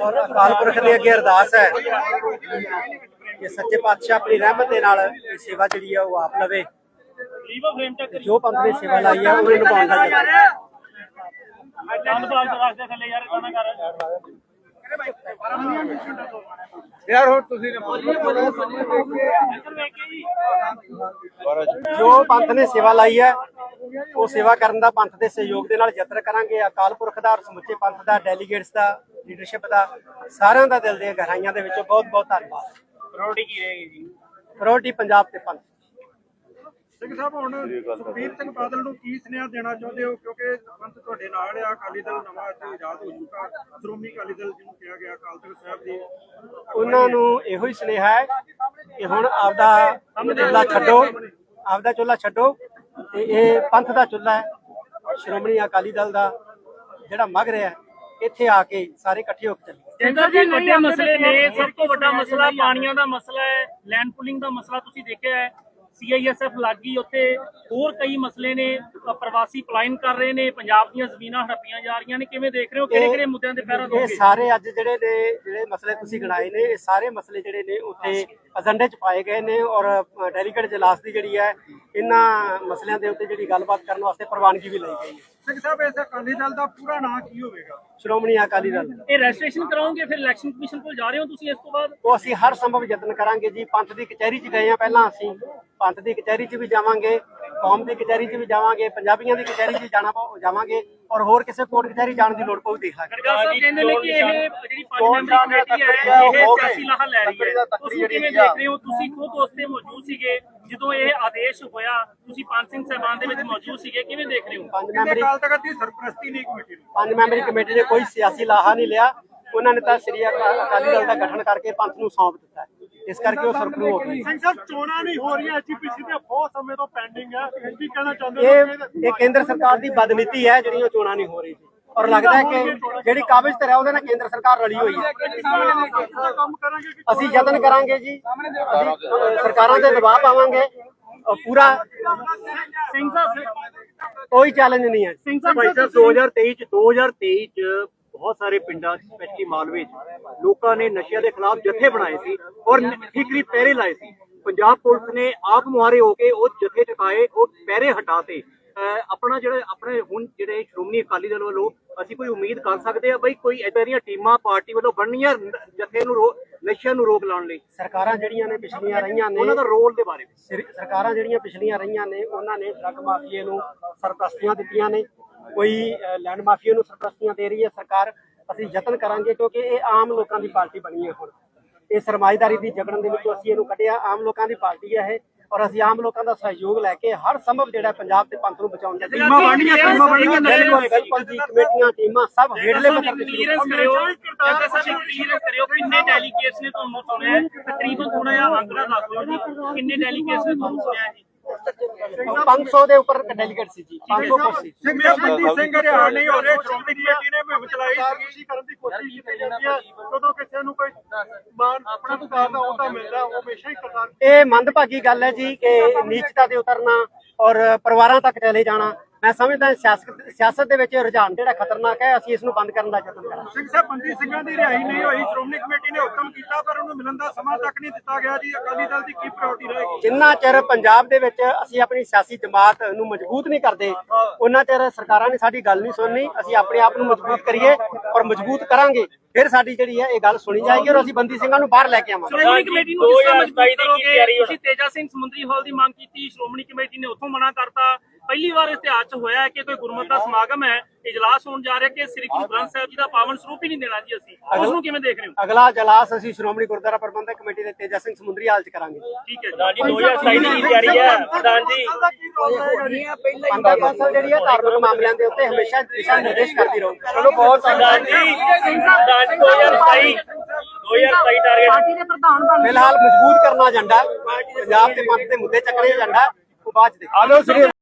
ਔਰ ਅਕਾਲ ਪੁਰਖ ਦੇ ਅੱਗੇ ਅਰਦਾਸ ਹੈ ਕਿ ਸੱਚੇ ਪਾਤਸ਼ਾਹ ਆਪਣੀ ਰਹਿਮਤ ਦੇ ਨਾਲ ਇਹ ਸੇਵਾ ਜਿਹੜੀ ਹੈ ਉਹ ਆਪ ਲਵੇ। ਜੋ ਪੰਥ ਨੇ ਸੇਵਾ ਲਾਈ ਹੈ ਉਹ ਨਿਭਾਉਣ ਦਾ ਯਤਨ ਯਾਰ ਹੁਣ ਤੁਸੀਂ ਜੋ ਪੰਥ ਨੇ ਸੇਵਾ ਲਾਈ ਹੈ ਉਹ ਸੇਵਾ ਕਰਨ ਦਾ ਪੰਥ ਦੇ ਸਹਿਯੋਗ ਦੇ ਨਾਲ ਯਤਨ ਕਰਾਂਗੇ। ਅਕਾਲ ਪੁਰਖ ਦਾ ਔਰ ਸਮੁੱਚੇ ਪੰਥ ਦਾ ਡੈਲੀਗੇਟਸ ਦਾ ਲੀਡਰਸ਼ਿਪ ਦਾ ਸਾਰਿਆਂ ਦਾ ਦਿਲ ਦੀਆਂ ਗਹਿਰਾਈਆਂ ਦੇ ਵਿੱਚੋਂ ਬਹੁਤ ਬਹੁਤ ਧੰਨਵਾਦ। ਪ੍ਰਾਇੋਰਟੀ ਕੀ ਰਹੇਗੀ ਜੀ? ਪ੍ਰਾਇੋਰਟੀ ਪੰਜਾਬ ਤੇ ਪੰਥ ਸਿੰਘ ਸਾਹਿਬ ਹੁਣ ਸੁਖਬੀਰ ਸਿੰਘ ਬਾਦਲ ਨੂੰ ਕੀ ਸੁਨੇਹਾ ਦੇਣਾ ਚਾਹੁੰਦੇ ਹੋ? ਕਿਉਂਕਿ ਪੰਥ ਤੁਹਾਡੇ ਨਾਲ ਆ ਅਕਾਲੀ ਦਲ ਨਵਾਂ ਇੱਥੇ ਆਜ਼ਾਦ ਹੋ ਚੁੱਕਾ। ਸ਼੍ਰੋਮਣੀ ਅਕਾਲੀ ਦਲ ਜਿਹਨੂੰ ਕਿਹਾ ਗਿਆ ਅਕਾਲ ਤਖਤ ਸਾਹਿਬ ਦੀ ਉਹਨਾਂ ਨੂੰ ਇਹੋ ਹੀ ਸੁਨੇਹਾ ਹੈ ਕਿ ਹੁਣ ਆਪਦਾ ਚੁੱਲ੍ਹਾ ਛੱਡੋ। ਆਪਦਾ ਚੁੱਲ੍ਹਾ ਛੱਡੋ ਤੇ ਇਹ ਪੰਥ ਦਾ ਚੁੱਲ੍ਹਾ ਹੈ ਸ਼੍ਰੋਮਣੀ ਅਕਾਲੀ ਦਲ ਦਾ ਜਿਹੜਾ ਮਗ ਰਿਹਾ ਹੈ, ਇੱਥੇ ਆ ਕੇ ਸਾਰੇ ਇਕੱਠੇ ਹੋ ਕੇ ਚੱਲੀਏ। ਜਿੰਦਰ ਜੀ ਵੱਡੇ ਮਸਲੇ ਨੇ ਸਭ ਤੋਂ ਵੱਡਾ ਮਸਲਾ ਪਾਣੀਆਂ ਦਾ ਮਸਲਾ ਹੈ ਲੈਂਡ ਪੁਲਿੰਗ ਦਾ ਮਸਲਾ ਤੁਸੀਂ ਦੇਖਿਆ ਹੈ। ਸੀਆਈਐਸਐਫ ਲੱਗੀ ਉੱਥੇ ਹੋਰ ਕਈ ਮਸਲੇ ਨੇ ਪ੍ਰਵਾਸੀ ਪਲਾਇਨ ਕਰ ਰਹੇ ਨੇ ਪੰਜਾਬ ਦੀਆਂ ਜ਼ਮੀਨਾਂ ਹੜੱਪੀਆਂ ਜਾ ਰਹੀਆਂ ਨੇ। ਕਿਵੇਂ ਦੇਖ ਰਹੇ ਹੋ? ਕਿਹੜੇ ਕਿਹੜੇ ਮੁੱਦਿਆਂ ਤੇ ਪਹਿਰਾ ਇਹ ਦੋਗੇ? ਸਾਰੇ ਅੱਜ ਜਿਹੜੇ ਨੇ ਜਿਹੜੇ ਮਸਲੇ ਤੁਸੀਂ ਗਿਣਾਏ ਨੇ ਇਹ ਸਾਰੇ ਮਸਲੇ ਜਿਹੜੇ ਨੇ ਉੱਥੇ ਏਜੰਡੇ 'ਚ ਪਾਏ ਗਏ ਨੇ ਔਰ ਡੈਲੀਗੇਟ ਜਲਾਸ ਦੀ ਜਿਹੜੀ ਹੈ ਇਹਨਾਂ ਮਸਲਿਆਂ ਦੇ ਉੱਤੇ ਜਿਹੜੀ ਗੱਲਬਾਤ ਕਰਨ ਵਾਸਤੇ ਪ੍ਰਵਾਨਗੀ ਵੀ ਲਈ ਗਈ ਹੈ। ਸਿੰਘ ਸਾਹਿਬ ਇਸ ਅਕਾਲੀ ਦਲ ਦਾ ਪੂਰਾ ਨਾਂ ਕੀ ਹੋਵੇਗਾ? ਸ਼੍ਰੋਮਣੀ ਅਕਾਲੀ ਦਲ ਇਹ ਰਜਿਸਟ੍ਰੇਸ਼ਨ ਕਰਾਓਗੇ ਫਿਰ ਇਲੈਕਸ਼ਨ ਕਮਿਸ਼ਨ ਕੋਲ ਜਾ ਰਹੇ ਹੋ ਤੁਸੀਂ ਇਸ ਤੋਂ ਬਾਅਦ? ਉਹ ਅਸੀਂ ਹਰ ਸੰਭਵ ਯਤਨ ਕਰਾਂਗੇ ਜੀ। ਪੰਥ ਦੀ ਕਚਹਿਰੀ 'ਚ ਗਏ ਆ ਪਹਿਲਾਂ ਅਸੀਂ। ਪੰਥ ਦੀ ਕਚਹਿਰੀ 'ਚ ਵੀ ਜਾਵਾਂਗੇ ਕੌਮ ਦੀ ਕਚਹਿਰੀ 'ਚ ਵੀ ਜਾਵਾਂਗੇ ਪੰਜਾਬੀਆਂ ਦੀ ਕਚਹਿਰੀ 'ਚ ਜਾਣਾ ਪਊ ਜਾਵਾਂਗੇ ਔਰ ਹੋਰ ਕਿਸੇ ਕੋਰਟ ਕਚਹਿਰੀ ਜਾਣ ਦੀ ਲੋੜ ਪਊ ਦੇਖ ਲਾਂਗੇ ਸਾਹਿਬ ਕਹਿੰਦੇ ਨੇ ਕਿ ਇਹ ਮੈਂਬਰੀ ਕਮੇਟੀ ਹੈ ਇਹ ਸਿਆਸੀ ਲਾਹਾ ਲੈ ਰਹੀ ਹੈ। ਤੁਸੀਂ ਕਿਵੇਂ ਦੇਖ ਰਹੇ ਹੋ? ਤੁਸੀਂ ਖੁਦ ਉਸ ਤੇ ਮੌਜੂਦ ਸੀਗੇ ਜਦੋਂ ਇਹ ਆਦੇਸ਼ ਹੋਇਆ ਤੁਸੀਂ ਪੰਜ ਸਿੰਘ ਸਾਹਿਬਾਨ ਦੇ ਵਿੱਚ ਮੌਜੂਦ ਸੀਗੇ ਕਿਵੇਂ ਦੇਖ ਰਹੇ ਹੋ? ਪੰਜ ਮੈਂਬਰੀ ਅਕਾਲ ਤਖਤ ਦੀ ਸਰਪ੍ਰਸਤੀ ਨਹੀਂ ਕਮੇਟੀ ਨੂੰ। ਪੰਜ ਮੈਂਬਰੀ ਕਮੇਟੀ ਨੇ ਕੋਈ ਸਿਆਸੀ ਲਾਹਾ ਨਹੀਂ ਲਿਆ। ਉਹਨਾਂ ਨੇ ਤਾਂ ਸ੍ਰੀ ਅਕਾ- ਅਕਾਲੀ ਦਲ ਦਾ ਗਠਨ ਕਰਕੇ ਪੰਥ ਨੂੰ ਸੌਂਪ ਦਿੱਤਾ। ਇਸ ਕਰਕੇ ਉਹ ਸਰਕਰੂ ਹੋ ਗਈ ਸਿੰਘ ਸਾਹਿਬ ਚੋਣਾਂ ਨਹੀਂ ਹੋ ਰਹੀਆਂ ਐਚਪੀਸੀ ਦੇ ਬਹੁਤ ਸਮੇਂ ਤੋਂ ਪੈਂਡਿੰਗ ਹੈ। ਕੀ ਕਹਿਣਾ ਚਾਹੁੰਦੇ ਇਹ ਇਹ ਕੇਂਦਰ ਸਰਕਾਰ ਦੀ ਬਦਨੀਤੀ ਹੈ ਜਿਹੜੀ ਉਹ ਚੋਣਾਂ ਨਹੀਂ ਹੋ ਰਹੀ ਜੀ ਔਰ ਲੱਗਦਾ ਹੈ ਕਿ ਜਿਹੜੀ ਕਾਬਜ਼ ਤੇ ਹੈ ਉਹਦੇ ਨਾਲ ਕੇਂਦਰ ਸਰਕਾਰ ਰਲੀ ਹੋਈ ਹੈ ਅਸੀਂ ਯਤਨ ਕਰਾਂਗੇ ਜੀ। ਅਸੀਂ ਸਰਕਾਰਾਂ ਤੇ ਦਬਾਅ ਪਾਵਾਂਗੇ। ਔਰ ਪੂਰਾ ਸਿੰਘ ਸਾਹਿਬ ਕੋਈ ਚੈਲੰਜ ਨਹੀਂ ਹੈ। ਸਿੰਘ ਸਾਹਿਬ 2023 ਚ 2023 ਚ ਬਹੁਤ ਸਾਰੇ ਪਿੰਡਾਂ ਸਪੈਸ਼ਲੀ ਮਾਲਵੇ ਚ ਲੋਕਾਂ ਨੇ ਨਸ਼ਿਆਂ ਦੇ ਖਿਲਾਫ ਜਥੇ ਬਣਾਏ ਸੀ ਔਰ ਠੀਕਰੀ ਪਹਿਰੇ ਲਾਏ ਸੀ। ਪੰਜਾਬ ਪੁਲਿਸ ਨੇ ਆਪ ਮੁਹਾਰੇ ਹੋ ਕੇ ਉਹ ਜਥੇ ਟਕਾਏ ਉਹ ਪਹਿਰੇ ਹਟਾਤੇ। ਆਪਣਾ ਜਿਹੜੇ ਆਪਣੇ ਹੁਣ ਜਿਹੜੇ ਸ਼੍ਰੋਮਣੀ ਅਕਾਲੀ ਦਲ ਵੱਲੋਂ ਅਸੀਂ ਕੋਈ ਉਮੀਦ ਕਰ ਸਕਦੇ ਆ ਬਈ ਕੋਈ ਏਦਾਂ ਦੀਆਂ ਟੀਮਾਂ ਪਾਰਟੀ ਵੱਲੋਂ ਬਣਨੀਆਂ ਜਥੇ ਨੂੰ ਨਸ਼ਿਆਂ ਨੂੰ ਰੋਕ ਲਾਉਣ ਲਈ? ਸਰਕਾਰਾਂ ਜਿਹੜੀਆਂ ਨੇ ਪਿਛਲੀਆਂ ਰਹੀਆਂ ਨੇ ਉਹਨਾਂ ਦਾ ਰੋਲ ਦੇ ਬਾਰੇ ਵਿੱਚ। ਸਰਕਾਰਾਂ ਜਿਹੜੀਆਂ ਪਿਛਲੀਆਂ ਰਹੀਆਂ ਨੇ ਉਹਨਾਂ ਨੇ ਡਰੱਗ ਮਾਫੀਏ ਨੂੰ ਸਰਪ੍ਰਸਤੀਆਂ ਦਿੱਤੀਆਂ ਨੇ। ਕੋਈ ਲੈਂਡ ਮਾਫੀਏ ਨੂੰ ਸਰਪ੍ਰਸਤੀਆਂ ਦੇ ਰਹੀ ਹੈ ਸਰਕਾਰ। ਅਸੀਂ ਯਤਨ ਕਰਾਂਗੇ ਕਿਉਂਕਿ ਇਹ ਆਮ ਲੋਕਾਂ ਦੀ ਪਾਰਟੀ ਬਣੀ ਹੈ ਹੁਣ। ਇਹ ਸਰਮਾਇਦਾਰੀ ਦੀ ਜਗੜਨ ਦੇ ਵਿੱਚੋਂ ਅਸੀਂ ਇਹਨੂੰ ਕੱਢਿਆ। ਆਮ ਲੋਕਾਂ ਦੀ ਪਾਰਟੀ ਹੈ ਇਹ। ਔਰ ਅਸੀਂ ਆਮ ਲੋਕਾਂ ਦਾ ਸਹਿਯੋਗ ਲੈ ਕੇ ਹਰ ਸੰਭਵ ਜਿਹੜਾ ਪੰਜਾਬ ਤੇ ਪੰਥ ਨੂੰ ਬਚਾਉਣ ਦਾ ਟੀਮਾਂ ਬਣਨੀਆਂ, ਟੀਮਾਂ ਬਣਨੀਆਂ, ਬਿਲਕੁਲ ਜੀ ਕਮੇਟੀਆਂ ਟੀਮਾਂ ਸਭ ਹੇਠਲੇ ਪੱਧਰ ਤੇ ਕਲੀਅਰੈਂਸ ਕਰਿਓ। ਜੱਗਾ ਸਾਹਿਬ ਕਲੀਅਰੈਂਸ ਕਰਿਓ। ਕਿੰਨੇ ਡੈਲੀਗੇਟਸ ਨੇ ਤੁਹਾਨੂੰ ਸੁਣਿਆ? ਤਕਰੀਬਨ ਥੋੜਾ ਜਿਹਾ ਅੰਕੜਾ ਦੱਸ ਦਿਓ ਜੀ। ਕਿੰਨੇ ਡੈਲੀਗੇਟਸ ਨੇ ਤੁਹਾਨੂੰ ਸੁਣਿਆ ਜੀ 500 ਦੇ ਉੱਪਰ ਡੈਲੀਗੇਟ ਸੀ ਜੀ। 500 ਪਲੱਸ ਸੀ ਸਿੰਘ ਸਿੰਘ ਹਰਿਆਣਾ ਨਹੀਂ ਹੋ ਰਹੇ ਸ਼੍ਰੋਮਣੀ ਕਮੇਟੀ ਨੇ ਮੁਹਿੰਮ ਚਲਾਈ ਸੀ ਕਰਨ ਦੀ ਕੋਸ਼ਿਸ਼ ਕੀਤੀ ਜਾਂਦੀ ਹੈ। ਜਦੋਂ ਕਿਸੇ ਨੂੰ ਕੋਈ ਮਾਨ ਆਪਣਾ ਸਰਕਾਰ ਦਾ ਉਹਦਾ ਮਿਲਦਾ ਉਹ ਹਮੇਸ਼ਾ ਹੀ ਕਰਤਾਰ ਇਹ ਮੰਦਭਾਗੀ ਗੱਲ ਹੈ ਜੀ ਕਿ ਨੀਚਤਾ ਤੇ ਉਤਰਨਾ ਔਰ ਪਰਿਵਾਰਾਂ ਤੱਕ ਚਲੇ ਜਾਣਾ ਮੈਂ ਸਮਝਦਾ ਸਿਆਸਤ ਸਿਆਸਤ ਦੇ ਵਿੱਚ ਰੁਝਾਨ ਜਿਹੜਾ ਖਤਰਨਾਕ ਹੈ ਅਸੀਂ ਇਸ ਨੂੰ ਬੰਦ ਕਰਨ ਦਾ ਯਤਨ ਕਰਾਂਗੇ। ਸਿੰਘ ਸਾਹਿਬ ਬੰਦੀ ਸਿੰਘਾਂ ਦੀ ਰਿਹਾਈ ਨਹੀਂ ਹੋਈ ਸ਼੍ਰੋਮਣੀ ਕਮੇਟੀ ਨੇ ਹੁਕਮ ਕੀਤਾ ਪਰ ਉਹਨੂੰ ਮਿਲਣ ਦਾ ਸਮਾਂ ਤੱਕ ਨਹੀਂ ਦਿੱਤਾ ਗਿਆ ਜੀ। ਅਕਾਲੀ ਦਲ ਦੀ ਕੀ ਪ੍ਰਾਇੋਰਟੀ ਰਹੇਗੀ? ਜਿੰਨਾ ਚਿਰ ਪੰਜਾਬ ਦੇ ਵਿੱਚ ਅਸੀਂ ਆਪਣੀ ਸਿਆਸੀ ਜਮਾਤ ਨੂੰ ਮਜ਼ਬੂਤ ਨਹੀਂ ਕਰਦੇ ਉਹਨਾਂ ਚਿਰ ਸਰਕਾਰਾਂ ਨੇ ਸਾਡੀ ਗੱਲ ਨਹੀਂ ਸੁਣਨੀ ਅਸੀਂ ਆਪਣੇ ਆਪ ਨੂੰ ਮਜ਼ਬੂਤ ਕਰੀਏ ਔਰ ਮਜ਼ਬੂਤ ਕਰਾਂਗੇ। ਫਿਰ ਸਾਡੀ ਜਿਹੜੀ ਹੈ ਇਹ ਗੱਲ ਸੁਣੀ ਜਾਏਗੀ ਔਰ ਅਸੀਂ ਬੰਦੀ ਸਿੰਘਾਂ ਨੂੰ ਬਾਹਰ ਲੈ ਕੇ ਆਵਾਂਗੇ ਸ਼੍ਰੋਮਣੀ ਕਮੇਟੀ ਨੂੰ ਕਿਸ ਤਰ੍ਹਾਂ ਮਜ਼ਬੂਤ ਕਰੋਗੇ ਤੁਸੀਂ ਤੇਜਾ ਸਿੰਘ ਸਮੁੰਦਰੀ ਹਾਲ ਦੀ ਮੰਗ ਕੀਤੀ ਸ਼੍ਰੋਮਣੀ ਕਮੇਟੀ ਨੇ ਉੱਥੋਂ ਮਨਾ ਕਰਤਾ ਪਹਿਲੀ ਵਾਰ ਇਤਿਹਾਸ 'ਚ ਹੋਇਆ ਹੈ ਕਿ ਕੋਈ ਗੁਰਮਤਿ ਦਾ ਸਮਾਗਮ ਹੈ ਇਜਲਾਸ ਹੋਣ ਜਾ ਰਿਹਾ ਕਿ ਸ੍ਰੀ ਗੁਰੂ ਗ੍ਰੰਥ ਸਾਹਿਬ ਜੀ ਦਾ ਪਾਵਨ ਸਰੂਪ ਹੀ ਨਹੀਂ ਦੇਣਾ ਜੀ ਅਸੀਂ ਉਸ ਨੂੰ ਕਿਵੇਂ ਦੇਖ ਰਹੇ ਹੋ ਅਗਲਾ ਜਲਾਸ ਅਸੀਂ ਸ਼੍ਰੋਮਣੀ ਗੁਰਦੁਆਰਾ ਪ੍ਰਬੰਧਕ ਕਮੇਟੀ ਦੇ ਤੇਜਾ ਸਿੰਘ ਸਮੁੰਦਰੀ ਹਾਲ ਚ ਕਰਾਂਗੇ ਠੀਕ ਹੈ ਜੀ 2027 ਦੀ ਤਿਆਰੀ ਹੈ ਪ੍ਰਧਾਨ ਜੀ ਪੰਥ ਕੌਂਸਲ ਜਿਹੜੀ ਹੈ ਧਾਰਮਿਕ ਮਾਮਲਿਆਂ ਦੇ ਉੱਤੇ ਹਮੇਸ਼ਾ ਦਿਸ਼ਾ ਨਿਰਦੇਸ਼ ਕਰਦੀ ਰਹੂ ਚਲੋ ਬਹੁਤ ਜੀ ਪ੍ਰਧਾਨ ਜੀ 2027 2027 ਟਾਰਗੇਟ ਫਿਲਹਾਲ ਮਜ਼ਬੂਤ ਕਰਨਾ ਏਜੰਡਾ ਪੰਜਾਬ ਦੇ ਪੰਥ ਦੇ ਮੁੱਦੇ ਚੱਕਣੇ ਏਜੰਡਾ ਉਹ ਬਾਅਦ ਚ ਦੇਖਾਂਗੇ।